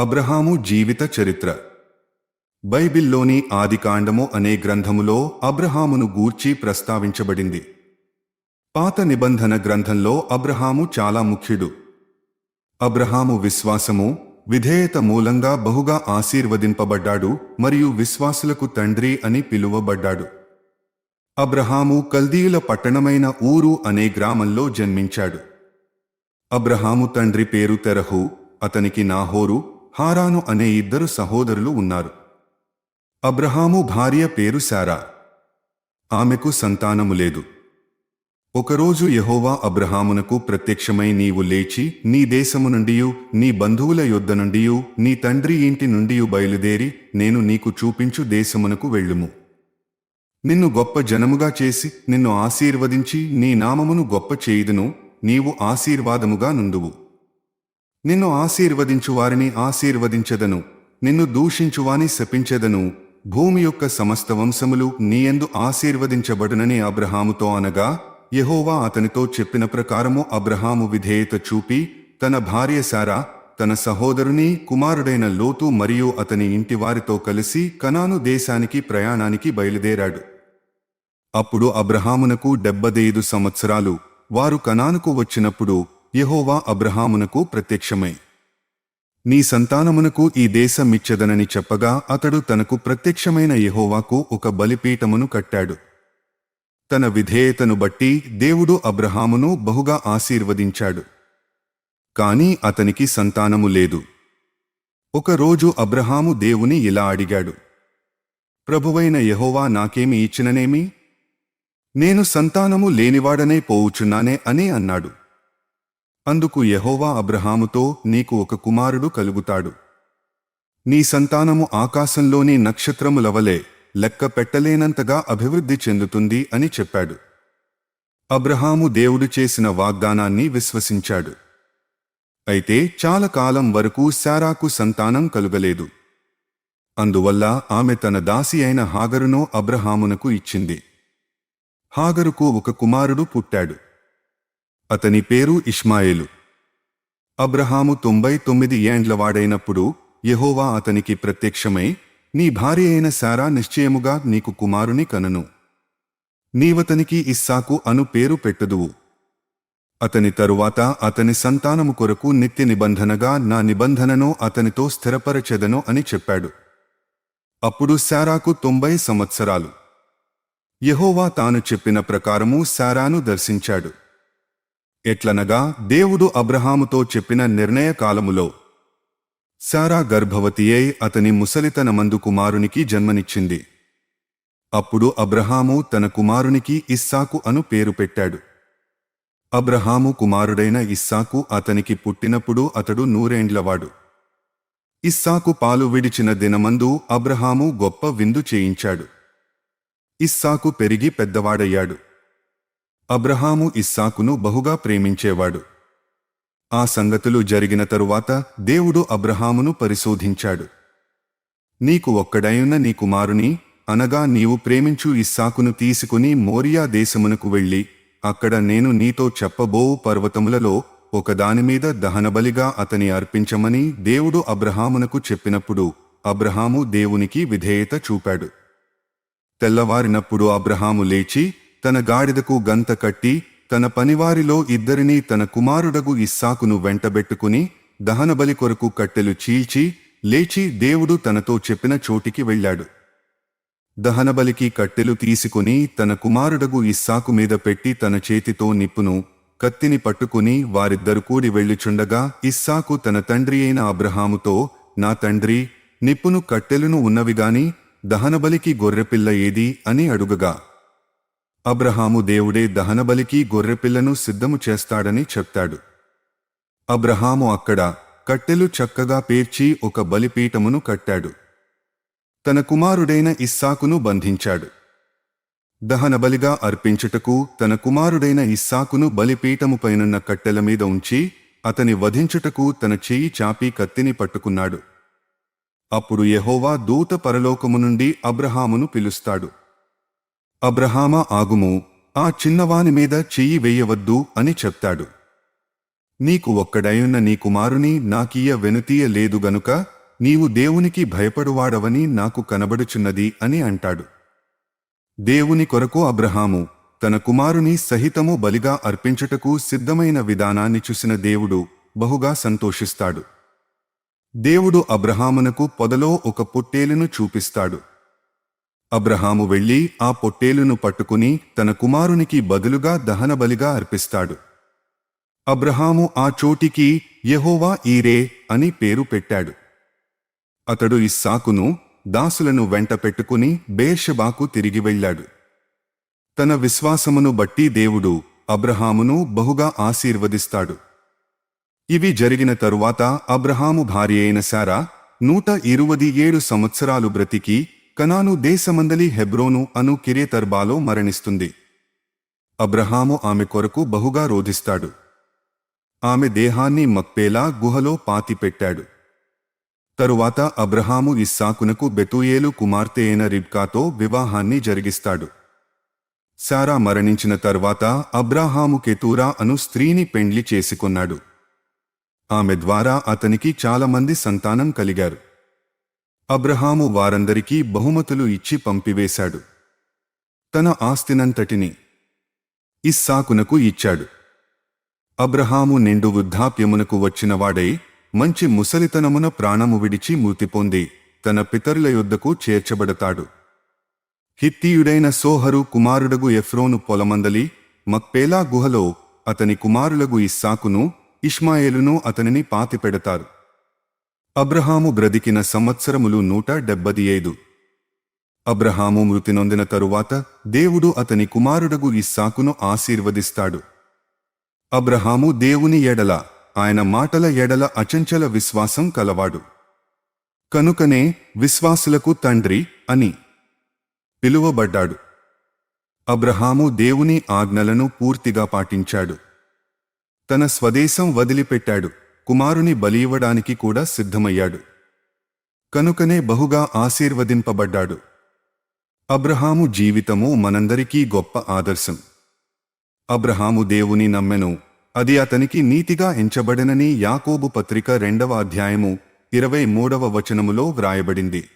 అబ్రహాము జీవిత చరిత్ర. బైబిల్లోని ఆదికాండము అనే గ్రంథములో అబ్రహామును గూర్చి ప్రస్తావించబడింది. పాత నిబంధన గ్రంథంలో అబ్రహాము చాలా ముఖ్యుడు. అబ్రహాము విశ్వాసము విధేయత మూలంగా బహుగా ఆశీర్వదింపబడ్డాడు మరియు విశ్వాసులకు తండ్రి అని పిలువబడ్డాడు. అబ్రహాము కల్దీయుల పట్టణమైన ఊరు అనే గ్రామంలో జన్మించాడు. అబ్రహాము తండ్రి పేరు తెరహు అతనికి నాహోరు హారాను అనే ఇద్దరు సహోదరులు ఉన్నారు. అబ్రహాము భార్య పేరు శారా. ఆమెకు సంతానము లేదు. ఒకరోజు యహోవా అబ్రహామునకు ప్రత్యక్షమై నీవు లేచి నీ దేశము నుండియు నీ బంధువుల యొద్ద నుండియు నీ తండ్రి ఇంటి నుండియు బయలుదేరి నేను నీకు చూపించు దేశమునకు వెళ్ళుము. నిన్ను గొప్ప జనముగా చేసి నిన్ను ఆశీర్వదించి నీ నామమును గొప్ప చేయుదును నీవు ఆశీర్వాదముగా నుండువు. నిన్ను ఆశీర్వదించు వారిని ఆశీర్వదించెదను. నిన్ను దూషించువాని శపించెదను. భూమి యొక్క సమస్త వంశములు నీయందు ఆశీర్వదించబడునని అబ్రహాముతో అనగా యహోవా అతనితో చెప్పిన ప్రకారము అబ్రహాము విధేయత చూపి తన భార్య సారా తన సహోదరుని కుమారుడైన లోతు మరియు అతని ఇంటి వారితో కలిసి కనాను దేశానికి ప్రయాణానికి బయలుదేరాడు. అప్పుడు అబ్రహామునకు డెబ్బదైదు సంవత్సరాలు. వారు కనానుకు వచ్చినప్పుడు యహోవా అబ్రహామునకు ప్రత్యక్షమై. నీ సంతానమునకు ఈ దేశమిచ్చదనని చెప్పగా అతడు తనకు ప్రత్యక్షమైన యహోవాకు ఒక బలిపీఠమును కట్టాడు. తన విధేయతను బట్టి దేవుడు అబ్రహామును బహుగా ఆశీర్వదించాడు. కాని అతనికి సంతానము లేదు. ఒకరోజు అబ్రహాము దేవుని ఇలా అడిగాడు. ప్రభువైన యహోవా నాకేమి ఇచ్చిననేమి? నేను సంతానము లేనివాడనే పోవుచున్నానే అని అన్నాడు. అందుకు యహోవా అబ్రహాముతో నీకు ఒక కుమారుడు కలుగుతాడు. నీ సంతానము ఆకాశంలోని నక్షత్రములవలే లెక్క పెట్టలేనంతగా అభివృద్ధి చెందుతుంది అని చెప్పాడు. అబ్రహాము దేవుడు చేసిన వాగ్దానాన్ని విశ్వసించాడు. అయితే చాలా కాలం వరకు శారాకు సంతానం కలుగలేదు. అందువల్ల ఆమె తన దాసి అయిన హాగరును అబ్రహామునకు ఇచ్చింది. హాగరుకు ఒక కుమారుడు పుట్టాడు. అతని పేరు ఇష్మాయేలు. అబ్రహాము తొంభై తొమ్మిది ఏండ్లవాడైనప్పుడు యహోవా అతనికి ప్రత్యక్షమై నీ భార్య అయిన శారా నిశ్చయముగా నీకు కుమారుని కనను. నీవతనికి ఇస్సాకు అను పేరు పెట్టుదువు. అతని తరువాత అతని సంతానము కొరకు నిత్య నిబంధనగా నా నిబంధనను అతనితో స్థిరపరచెదను అని చెప్పాడు. అప్పుడు శారాకు తొంభై సంవత్సరాలు. యహోవా తాను చెప్పిన ప్రకారము శారాను దర్శించాడు. ఎట్లనగా దేవుడు అబ్రహాముతో చెప్పిన నిర్ణయ కాలములో సారా గర్భవతియై అయి అతని ముసలితనమందు కుమారునికి జన్మనిచ్చింది. అప్పుడు అబ్రహాము తన కుమారునికి ఇస్సాకు అను పేరు పెట్టాడు. అబ్రహాము కుమారుడైన ఇస్సాకు అతనికి పుట్టినప్పుడు అతడు నూరేండ్లవాడు. ఇస్సాకు పాలు విడిచిన దినమందు అబ్రహాము గొప్ప విందు చేయించాడు. ఇస్సాకు పెరిగి పెద్దవాడయ్యాడు. అబ్రహాము ఇస్సాకును బహుగా ప్రేమించేవాడు. ఆ సంగతులు జరిగిన తరువాత దేవుడు అబ్రహామును పరిశోధించాడు. నీకు ఒక్కడైన నీ కుమారుని అనగా నీవు ప్రేమించు ఇస్సాకును తీసుకుని మోరియా దేశమునకు వెళ్ళి అక్కడ నేను నీతో చెప్పబోవు పర్వతములలో ఒకదానిమీద దహనబలిగా అతని అర్పించమని దేవుడు అబ్రహామునకు చెప్పినప్పుడు అబ్రహాము దేవునికి విధేయత చూపాడు. తెల్లవారినప్పుడు అబ్రహాము లేచి తన గాడిదకు గంత కట్టి తన పనివారిలో ఇద్దరిని తన కుమారుడగు ఇస్సాకును వెంటబెట్టుకుని దహనబలి కొరకు కట్టెలు చీల్చి లేచి దేవుడు తనతో చెప్పిన చోటికి వెళ్ళాడు. దహనబలికి కట్టెలు తీసుకుని తన కుమారుడగు ఇస్సాకు మీద పెట్టి తన చేతితో నిప్పును కత్తిని పట్టుకుని వారిద్దరు కూడి వెళ్ళుచుండగా ఇస్సాకు తన తండ్రి అయిన అబ్రహాముతో నా తండ్రి నిప్పును కట్టెలును ఉన్నవిగాని దహనబలికి గొర్రెపిల్ల ఏది? అని అడుగగా. అబ్రహాము దేవుడే దహనబలికి గొర్రెపిల్లను సిద్ధము చేస్తాడని చెప్తాడు. అబ్రహాము అక్కడ కట్టెలు చక్కగా పేర్చి ఒక బలిపీఠమును కట్టాడు. తన కుమారుడైన ఇస్సాకును బంధించాడు. దహనబలిగా అర్పించుటకు తన కుమారుడైన ఇస్సాకును బలిపీఠముపైనున్న కట్టెల మీద ఉంచి అతని వధించుటకు తన చెయ్యి చాపి కత్తిని పట్టుకున్నాడు. అప్పుడు యహోవా దూత పరలోకము నుండి అబ్రహామును పిలుస్తాడు. అబ్రహామా ఆగుము ఆ చిన్నవాని మీద చెయ్యి వేయవద్దు అని చెప్తాడు. నీకు ఒక్కడయున్న నీ కుమారుని నాకీయ వెనుతీయ లేదు గనుక నీవు దేవునికి భయపడువాడవని నాకు కనబడుచున్నది అని అంటాడు. దేవుని కొరకు అబ్రహాము తన కుమారుని సహితము బలిగా అర్పించుటకు సిద్ధమైన విధానాన్ని చూసిన దేవుడు బహుగా సంతోషిస్తాడు. దేవుడు అబ్రహామునకు పొదలో ఒక పొట్టేలును చూపిస్తాడు. అబ్రహాము వెళ్ళి ఆ పొట్టేలును పట్టుకుని తన కుమారునికి బదులుగా దహనబలిగా అర్పిస్తాడు. అబ్రహాము ఆ చోటికి యహోవా ఈరే అని పేరు పెట్టాడు. అతడు ఇస్సాకును దాసులను వెంట పెట్టుకుని బేర్షబాకు తిరిగి వెళ్ళాడు. తన విశ్వాసమును బట్టి దేవుడు అబ్రహామును బహుగా ఆశీర్వదిస్తాడు. ఇవి జరిగిన తరువాత అబ్రహాము భార్య అయిన సారా నూట ఇరువది ఏడు సంవత్సరాలు బ్రతికి కనాను దేశమందలి హెబ్రోను అను కిరేతర్బాలో మరణిస్తుంది. అబ్రహాము ఆమె కొరకు బహుగా రోధిస్తాడు. ఆమె దేహాన్ని మక్పేలా గుహలో పాతిపెట్టాడు. తరువాత అబ్రహాము ఇస్సాకునకు బెతూయేలు కుమార్తె అయిన రిబ్కాతో వివాహాన్ని జరిగిస్తాడు. సారా మరణించిన తర్వాత అబ్రాహాము కెతూరా అను స్త్రీని పెండ్లి చేసుకొన్నాడు. ఆమె ద్వారా అతనికి చాలామంది సంతానం కలిగారు. అబ్రహాము వారందరికీ బహుమతులు ఇచ్చి పంపివేశాడు. తన ఆస్తినంతటిని ఇస్సాకునకు ఇచ్చాడు. అబ్రహాము నిండు వృద్ధాప్యమునకు వచ్చినవాడై మంచి ముసలితనమున ప్రాణము విడిచి మృతి పొంది తన పితరుల యొద్దకు చేర్చబడతాడు. హిత్తీయుడైన సోహరు కుమారుడగు ఎఫ్రోను పొలమందలి మక్పేలా గుహలో అతని కుమారులగు ఇస్సాకును ఇష్మాయేలును అతనిని పాతిపెడతారు. అబ్రహాము బ్రతికిన సంవత్సరములు నూట డెబ్బది ఐదు. అబ్రహాము మృతి నొందిన తరువాత దేవుడు అతని కుమారుడగు ఇస్సాకును ఆశీర్వదిస్తాడు. అబ్రహాము దేవుని ఎడల ఆయన మాటల ఎడల అచంచల విశ్వాసం కలవాడు. కనుకనే విశ్వాసులకు తండ్రి అని పిలువబడ్డాడు. అబ్రహాము దేవుని ఆజ్ఞలను పూర్తిగా పాటించాడు. తన స్వదేశం వదిలిపెట్టాడు. కుమారుని బలియివ్వడానికి కూడా సిద్ధమయ్యాడు. కనుకనే బహుగా ఆశీర్వదింపబడ్డాడు. అబ్రహాము జీవితము మనందరికీ గొప్ప ఆదర్శం. అబ్రహాము దేవుని నమ్మెను అది అతనికి నీతిగా ఎంచబడనని యాకోబు పత్రిక రెండవ అధ్యాయము ఇరవై మూడవ వచనములో వ్రాయబడింది.